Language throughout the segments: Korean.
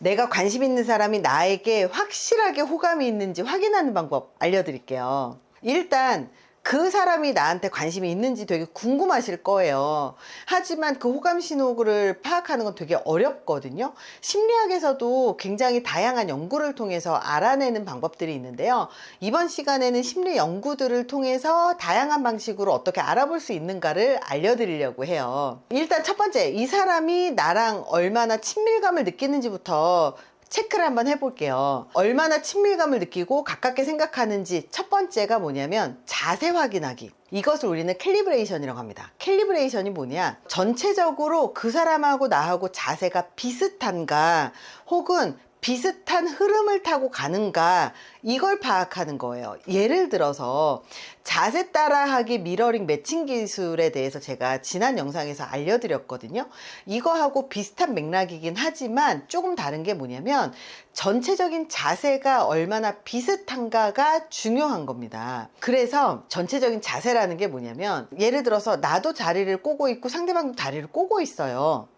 내가 관심 있는 사람이 나에게 확실하게 호감이 있는지 확인하는 방법 알려드릴게요. 일단 그 사람이 나한테 관심이 있는지 되게 궁금하실 거예요. 하지만 그 호감 신호를 파악하는 건 되게 어렵거든요. 심리학에서도 굉장히 다양한 연구를 통해서 알아내는 방법들이 있는데요. 이번 시간에는 심리 연구들을 통해서 다양한 방식으로 어떻게 알아볼 수 있는가를 알려드리려고 해요. 일단 첫 번째, 이 사람이 나랑 얼마나 친밀감을 느끼는지부터 체크를 한번 해볼게요. 얼마나 친밀감을 느끼고 가깝게 생각하는지 첫 번째가 뭐냐면 자세 확인하기. 이것을 우리는 캘리브레이션이라고 합니다. 캘리브레이션이 뭐냐? 전체적으로 그 사람하고 나하고 자세가 비슷한가 혹은 비슷한 흐름을 타고 가는가 이걸 파악하는 거예요. 예를 들어서 자세 따라하기 미러링 매칭 기술에 대해서 제가 지난 영상에서 알려드렸거든요. 이거하고 비슷한 맥락이긴 하지만 조금 다른 게 뭐냐면 전체적인 자세가 얼마나 비슷한가가 중요한 겁니다. 그래서 전체적인 자세라는 게 뭐냐면 예를 들어서 나도 다리를 꼬고 있고 상대방도 다리를 꼬고 있어요.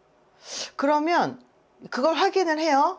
그러면 그걸 확인을 해요.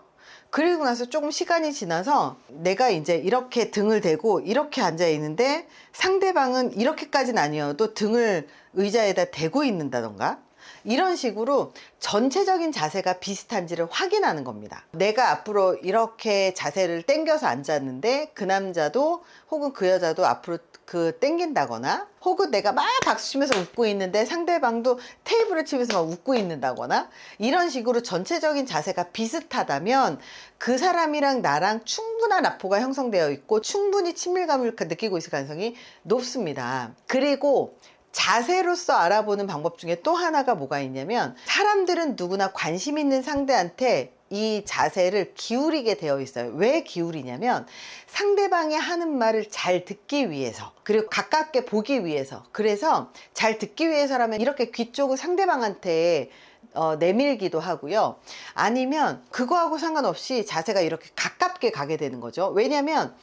그리고 나서 조금 시간이 지나서 내가 이제 이렇게 등을 대고 이렇게 앉아 있는데 상대방은 이렇게까지는 아니어도 등을 의자에다 대고 있는다던가 이런 식으로 전체적인 자세가 비슷한지를 확인하는 겁니다. 내가 앞으로 이렇게 자세를 당겨서 앉았는데 그 남자도 혹은 그 여자도 앞으로 그 땡긴다거나 혹은 내가 막 박수 치면서 웃고 있는데 상대방도 테이블을 치면서 막 웃고 있는다거나 이런 식으로 전체적인 자세가 비슷하다면 그 사람이랑 나랑 충분한 라포가 형성되어 있고 충분히 친밀감을 느끼고 있을 가능성이 높습니다. 그리고 자세로서 알아보는 방법 중에 또 하나가 뭐가 있냐면 사람들은 누구나 관심 있는 상대한테 이 자세를 기울이게 되어 있어요. 왜 기울이냐면 상대방이 하는 말을 잘 듣기 위해서 그리고 가깝게 보기 위해서 그래서 잘 듣기 위해서라면 이렇게 귀 쪽을 상대방한테 어, 내밀기도 하고요. 아니면 그거하고 상관없이 자세가 이렇게 가깝게 가게 되는 거죠. 왜냐면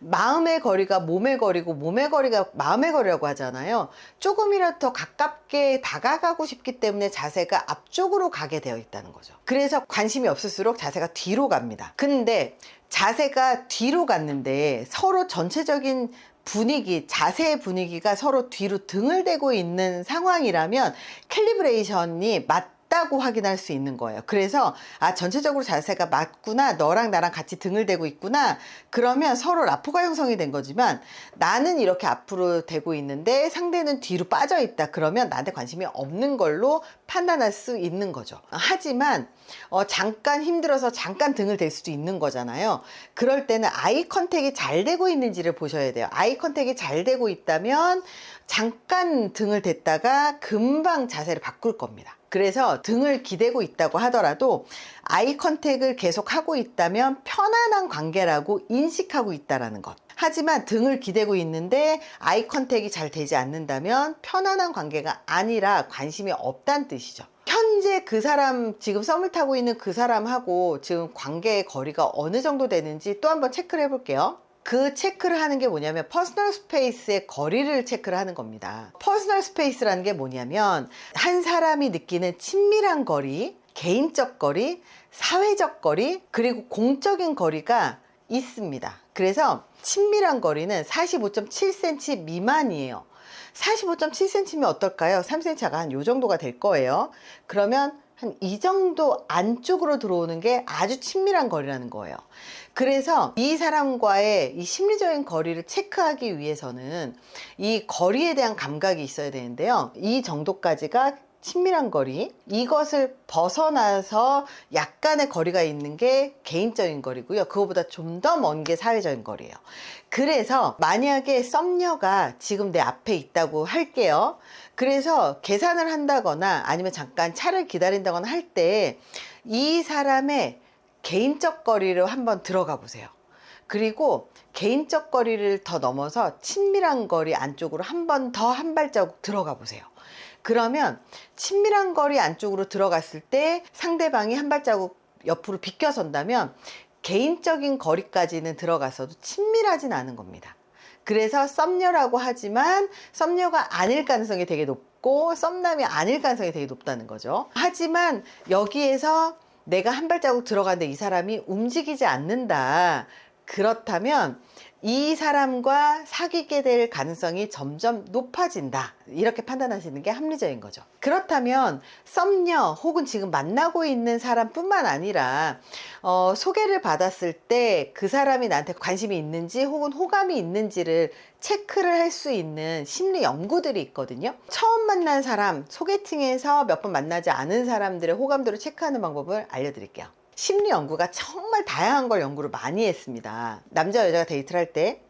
마음의 거리가 몸의 거리고 몸의 거리가 마음의 거리라고 하잖아요. 조금이라도 더 가깝게 다가가고 싶기 때문에 자세가 앞쪽으로 가게 되어 있다는 거죠. 그래서 관심이 없을수록 자세가 뒤로 갑니다. 근데 자세가 뒤로 갔는데 서로 전체적인 분위기, 자세의 분위기가 서로 뒤로 등을 대고 있는 상황이라면 캘리브레이션이 맞 다고 확인할 수 있는 거예요. 그래서 아 전체적으로 자세가 맞구나. 너랑 나랑 같이 등을 대고 있구나. 그러면 서로 라포가 형성이 된 거지만 나는 이렇게 앞으로 대고 있는데 상대는 뒤로 빠져 있다. 그러면 나한테 관심이 없는 걸로 판단할 수 있는 거죠. 하지만 어, 잠깐 힘들어서 잠깐 등을 댈 수도 있는 거잖아요. 그럴 때는 아이 컨택이 잘 되고 있는지를 보셔야 돼요. 아이 컨택이 잘 되고 있다면 잠깐 등을 댔다가 금방 자세를 바꿀 겁니다. 그래서 등을 기대고 있다고 하더라도 아이 컨택을 계속 하고 있다면 편안한 관계라고 인식하고 있다라는 것. 하지만 등을 기대고 있는데 아이 컨택이 잘 되지 않는다면 편안한 관계가 아니라 관심이 없다는 뜻이죠. 현재 그 사람 지금 썸을 타고 있는 그 사람하고 지금 관계의 거리가 어느 정도 되는지 또 한번 체크를 해볼게요. 그 체크를 하는 게 뭐냐면 퍼스널 스페이스의 거리를 체크를 하는 겁니다. 퍼스널 스페이스라는 게 뭐냐면 한 사람이 느끼는 친밀한 거리, 개인적 거리, 사회적 거리, 그리고 공적인 거리가 있습니다. 그래서 친밀한 거리는 45.7cm 미만이에요. 45.7cm면 어떨까요? 3cm가 한 요 정도가 될 거예요. 그러면 한 이 정도 안쪽으로 들어오는 게 아주 친밀한 거리라는 거예요. 그래서 이 사람과의 이 심리적인 거리를 체크하기 위해서는 이 거리에 대한 감각이 있어야 되는데요. 이 정도까지가 친밀한 거리 이것을 벗어나서 약간의 거리가 있는 게 개인적인 거리고요. 그거보다 좀 더 먼 게 사회적인 거리예요. 그래서 만약에 썸녀가 지금 내 앞에 있다고 할게요. 그래서 계산을 한다거나 아니면 잠깐 차를 기다린다거나 할 때 이 사람의 개인적 거리를 한번 들어가 보세요. 그리고 개인적 거리를 더 넘어서 친밀한 거리 안쪽으로 한 번 더 한 발자국 들어가 보세요. 그러면 친밀한 거리 안쪽으로 들어갔을 때 상대방이 한 발자국 옆으로 비껴선다면 개인적인 거리까지는 들어가서도 친밀하진 않은 겁니다. 그래서 썸녀라고 하지만 썸녀가 아닐 가능성이 되게 높고 썸남이 아닐 가능성이 되게 높다는 거죠. 하지만 여기에서 내가 한 발자국 들어가는데 이 사람이 움직이지 않는다. 그렇다면 이 사람과 사귀게 될 가능성이 점점 높아진다. 이렇게 판단하시는 게 합리적인 거죠. 그렇다면 썸녀 혹은 지금 만나고 있는 사람뿐만 아니라 어, 소개를 받았을 때 그 사람이 나한테 관심이 있는지 혹은 호감이 있는지를 체크를 할 수 있는 심리 연구들이 있거든요. 처음 만난 사람, 소개팅에서 몇 번 만나지 않은 사람들의 호감도를 체크하는 방법을 알려드릴게요. 심리 연구가 정말 다양한 걸 연구를 많이 했습니다. 남자 여자가 데이트를 할때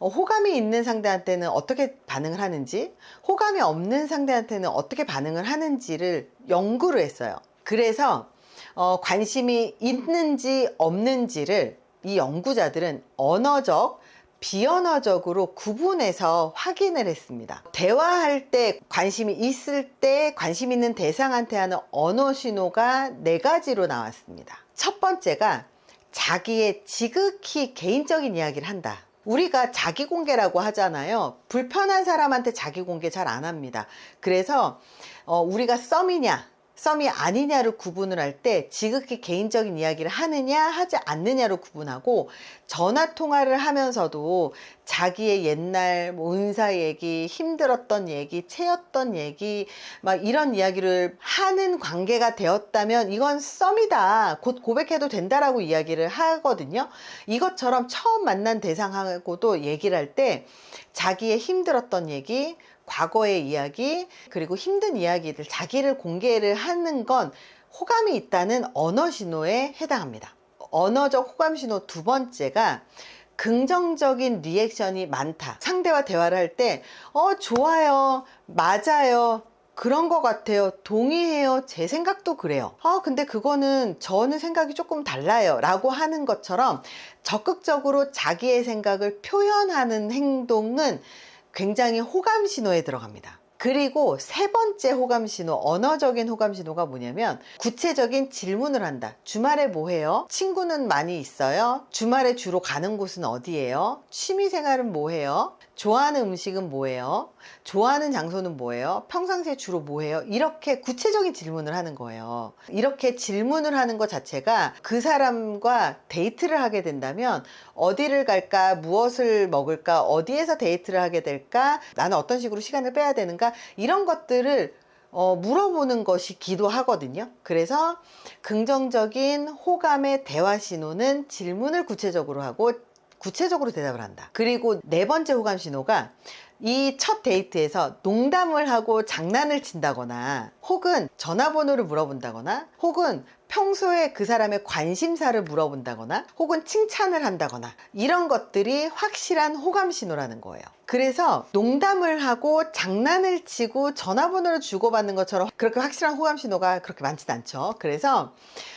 어, 호감이 있는 상대한테는 어떻게 반응을 하는지, 호감이 없는 상대한테는 어떻게 반응을 하는지를 연구를 했어요. 그래서 어, 관심이 있는지 없는지를 이 연구자들은 언어적, 비언어적으로 구분해서 확인을 했습니다. 대화할 때 관심이 있을 때 관심 있는 대상한테 하는 언어 신호가 네 가지로 나왔습니다. 첫 번째가 자기의 지극히 개인적인 이야기를 한다. 우리가 자기 공개라고 하잖아요. 불편한 사람한테 자기 공개 잘 안 합니다. 그래서 어, 우리가 썸이냐, 썸이 아니냐를 구분을 할 때 지극히 개인적인 이야기를 하느냐 하지 않느냐로 구분하고 전화 통화를 하면서도 자기의 옛날 뭐 은사 얘기, 힘들었던 얘기, 채였던 얘기 막 이런 이야기를 하는 관계가 되었다면 이건 썸이다. 곧 고백해도 된다라고 이야기를 하거든요. 이것처럼 처음 만난 대상하고도 얘기를 할 때 자기의 힘들었던 얘기, 과거의 이야기, 그리고 힘든 이야기들, 자기를 공개를 하는 건 호감이 있다는 언어 신호에 해당합니다. 언어적 호감 신호 두 번째가 긍정적인 리액션이 많다. 상대와 대화를 할 때, 어, 좋아요, 맞아요, 그런 것 같아요. 동의해요. 제 생각도 그래요. 아, 근데 그거는 저는 생각이 조금 달라요. 라고 하는 것처럼 적극적으로 자기의 생각을 표현하는 행동은 굉장히 호감 신호에 들어갑니다. 그리고 세 번째 호감 신호, 언어적인 호감 신호가 뭐냐면 구체적인 질문을 한다. 주말에 뭐 해요? 친구는 많이 있어요? 주말에 주로 가는 곳은 어디예요? 취미 생활은 뭐 해요? 좋아하는 음식은 뭐예요? 좋아하는 장소는 뭐예요? 평상시에 주로 뭐해요? 이렇게 구체적인 질문을 하는 거예요. 이렇게 질문을 하는 것 자체가 그 사람과 데이트를 하게 된다면 어디를 갈까? 무엇을 먹을까? 어디에서 데이트를 하게 될까? 나는 어떤 식으로 시간을 빼야 되는가? 이런 것들을 어, 물어보는 것이 기도하거든요. 그래서 긍정적인 호감의 대화 신호는 질문을 구체적으로 하고 구체적으로 대답을 한다. 그리고 네 번째 호감 신호가 이 첫 데이트에서 농담을 하고 장난을 친다거나 혹은 전화번호를 물어본다거나 혹은 평소에 그 사람의 관심사를 물어본다거나 혹은 칭찬을 한다거나 이런 것들이 확실한 호감 신호라는 거예요. 그래서 농담을 하고 장난을 치고 전화번호를 주고받는 것처럼 그렇게 확실한 호감 신호가 그렇게 많지는 않죠. 그래서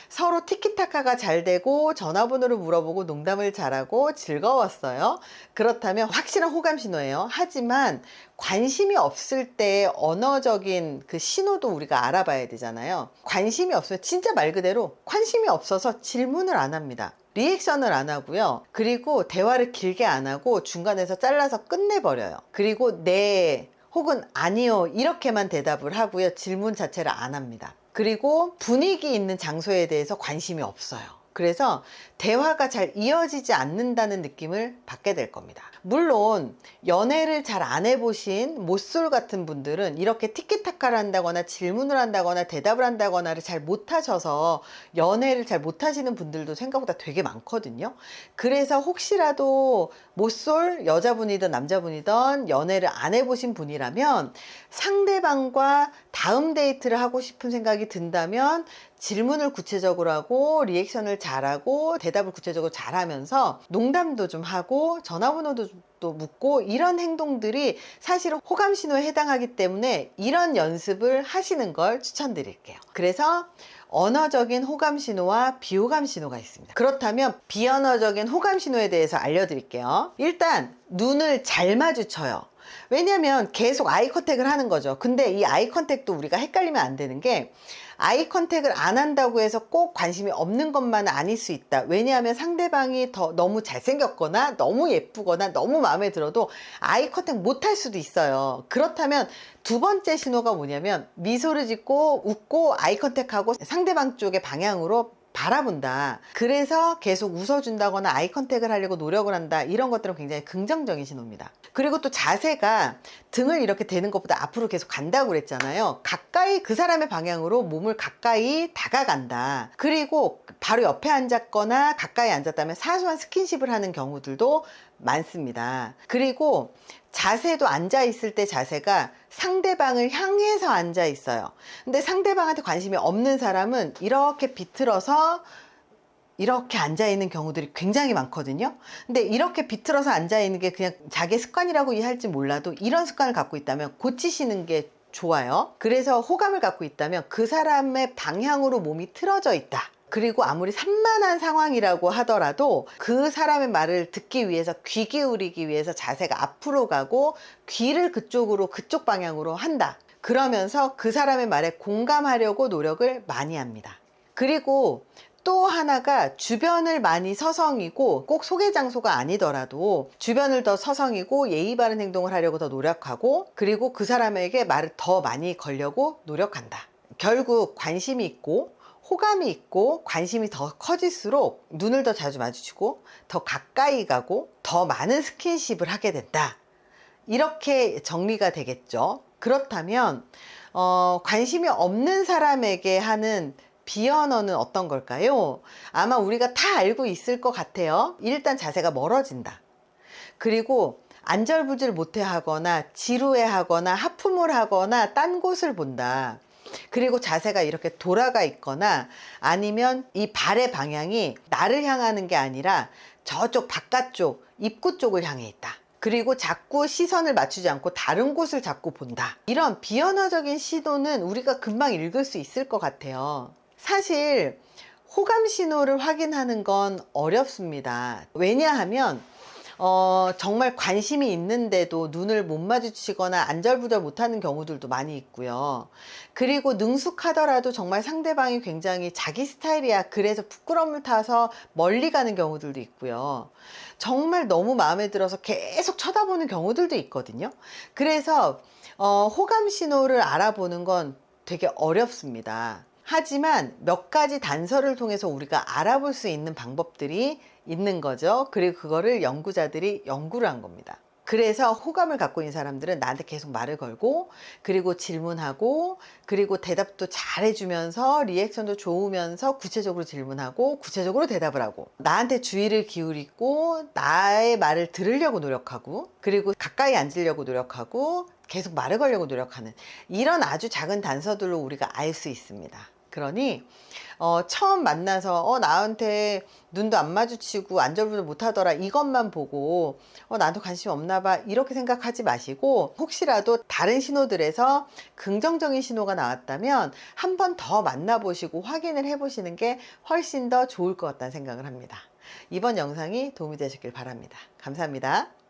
서로 티키타카가 잘 되고 전화번호를 물어보고 농담을 잘하고 즐거웠어요. 그렇다면 확실한 호감 신호예요. 하지만 관심이 없을 때 언어적인 그 신호도 우리가 알아봐야 되잖아요. 관심이 없으면 진짜 말 그대로 관심이 없어서 질문을 안 합니다. 리액션을 안 하고요. 그리고 대화를 길게 안 하고 중간에서 잘라서 끝내버려요. 그리고 네 혹은 아니요 이렇게만 대답을 하고요. 질문 자체를 안 합니다. 그리고 분위기 있는 장소에 대해서 관심이 없어요. 그래서 대화가 잘 이어지지 않는다는 느낌을 받게 될 겁니다. 물론 연애를 잘 안 해보신 모쏠 같은 분들은 이렇게 티키타카를 한다거나 질문을 한다거나 대답을 한다거나를 잘 못하셔서 연애를 잘 못하시는 분들도 생각보다 되게 많거든요. 그래서 혹시라도 모쏠 여자분이든 남자분이든 연애를 안 해보신 분이라면 상대방과 다음 데이트를 하고 싶은 생각이 든다면 질문을 구체적으로 하고 리액션을 잘하고 대답을 구체적으로 잘하면서 농담도 좀 하고 전화번호도 또 묻고 이런 행동들이 사실은 호감 신호에 해당하기 때문에 이런 연습을 하시는 걸 추천드릴게요. 그래서 언어적인 호감 신호와 비호감 신호가 있습니다. 그렇다면 비언어적인 호감 신호에 대해서 알려드릴게요. 일단 눈을 잘 마주쳐요. 왜냐면 계속 아이 컨택을 하는 거죠. 근데 이 아이 컨택도 우리가 헷갈리면 안 되는 게 아이 컨택을 안 한다고 해서 꼭 관심이 없는 것만은 아닐 수 있다. 왜냐하면 상대방이 더 너무 잘생겼거나 너무 예쁘거나 너무 마음에 들어도 아이 컨택 못 할 수도 있어요. 그렇다면 두 번째 신호가 뭐냐면 미소를 짓고 웃고 아이 컨택하고 상대방 쪽의 방향으로 바라본다. 그래서 계속 웃어준다거나 아이 컨택을 하려고 노력을 한다. 이런 것들은 굉장히 긍정적인 신호입니다. 그리고 또 자세가 등을 이렇게 대는 것보다 앞으로 계속 간다고 그랬잖아요. 가까이 그 사람의 방향으로 몸을 가까이 다가간다. 그리고 바로 옆에 앉았거나 가까이 앉았다면 사소한 스킨십을 하는 경우들도 많습니다. 그리고 자세도 앉아 있을 때 자세가 상대방을 향해서 앉아 있어요. 근데 상대방한테 관심이 없는 사람은 이렇게 비틀어서 이렇게 앉아 있는 경우들이 굉장히 많거든요. 근데 이렇게 비틀어서 앉아 있는 게 그냥 자기 습관이라고 이해할지 몰라도 이런 습관을 갖고 있다면 고치시는 게 좋아요. 그래서 호감을 갖고 있다면 그 사람의 방향으로 몸이 틀어져 있다. 그리고 아무리 산만한 상황이라고 하더라도 그 사람의 말을 듣기 위해서 귀 기울이기 위해서 자세가 앞으로 가고 귀를 그쪽으로 그쪽 방향으로 한다. 그러면서 그 사람의 말에 공감하려고 노력을 많이 합니다. 그리고 또 하나가 주변을 많이 서성이고 꼭 소개 장소가 아니더라도 주변을 더 서성이고 예의 바른 행동을 하려고 더 노력하고 그리고 그 사람에게 말을 더 많이 걸려고 노력한다. 결국 관심이 있고 호감이 있고 관심이 더 커질수록 눈을 더 자주 마주치고 더 가까이 가고 더 많은 스킨십을 하게 된다. 이렇게 정리가 되겠죠. 그렇다면 어, 관심이 없는 사람에게 하는 비언어는 어떤 걸까요? 아마 우리가 다 알고 있을 것 같아요. 일단 자세가 멀어진다. 그리고 안절부절 못해 하거나 지루해 하거나 하품을 하거나 딴 곳을 본다. 그리고 자세가 이렇게 돌아가 있거나 아니면 이 발의 방향이 나를 향하는 게 아니라 저쪽 바깥쪽 입구 쪽을 향해 있다. 그리고 자꾸 시선을 맞추지 않고 다른 곳을 자꾸 본다. 이런 비언어적인 시도는 우리가 금방 읽을 수 있을 것 같아요. 사실 호감 신호를 확인하는 건 어렵습니다. 왜냐하면 어, 정말 관심이 있는데도 눈을 못 마주치거나 안절부절 못하는 경우들도 많이 있고요. 그리고 능숙하더라도 정말 상대방이 굉장히 자기 스타일이야. 그래서 부끄러움을 타서 멀리 가는 경우들도 있고요. 정말 너무 마음에 들어서 계속 쳐다보는 경우들도 있거든요. 그래서 어, 호감 신호를 알아보는 건 되게 어렵습니다. 하지만 몇 가지 단서를 통해서 우리가 알아볼 수 있는 방법들이 있는 거죠. 그리고 그거를 연구자들이 연구를 한 겁니다. 그래서 호감을 갖고 있는 사람들은 나한테 계속 말을 걸고 그리고 질문하고 그리고 대답도 잘 해주면서 리액션도 좋으면서 구체적으로 질문하고 구체적으로 대답을 하고 나한테 주의를 기울이고 나의 말을 들으려고 노력하고 그리고 가까이 앉으려고 노력하고 계속 말을 걸려고 노력하는 이런 아주 작은 단서들로 우리가 알 수 있습니다. 그러니 어, 처음 만나서 어, 나한테 눈도 안 마주치고 안절부절 못하더라 이것만 보고 어, 나도 관심 없나 봐 이렇게 생각하지 마시고 혹시라도 다른 신호들에서 긍정적인 신호가 나왔다면 한 번 더 만나보시고 확인을 해보시는 게 훨씬 더 좋을 것 같다는 생각을 합니다. 이번 영상이 도움이 되셨길 바랍니다. 감사합니다.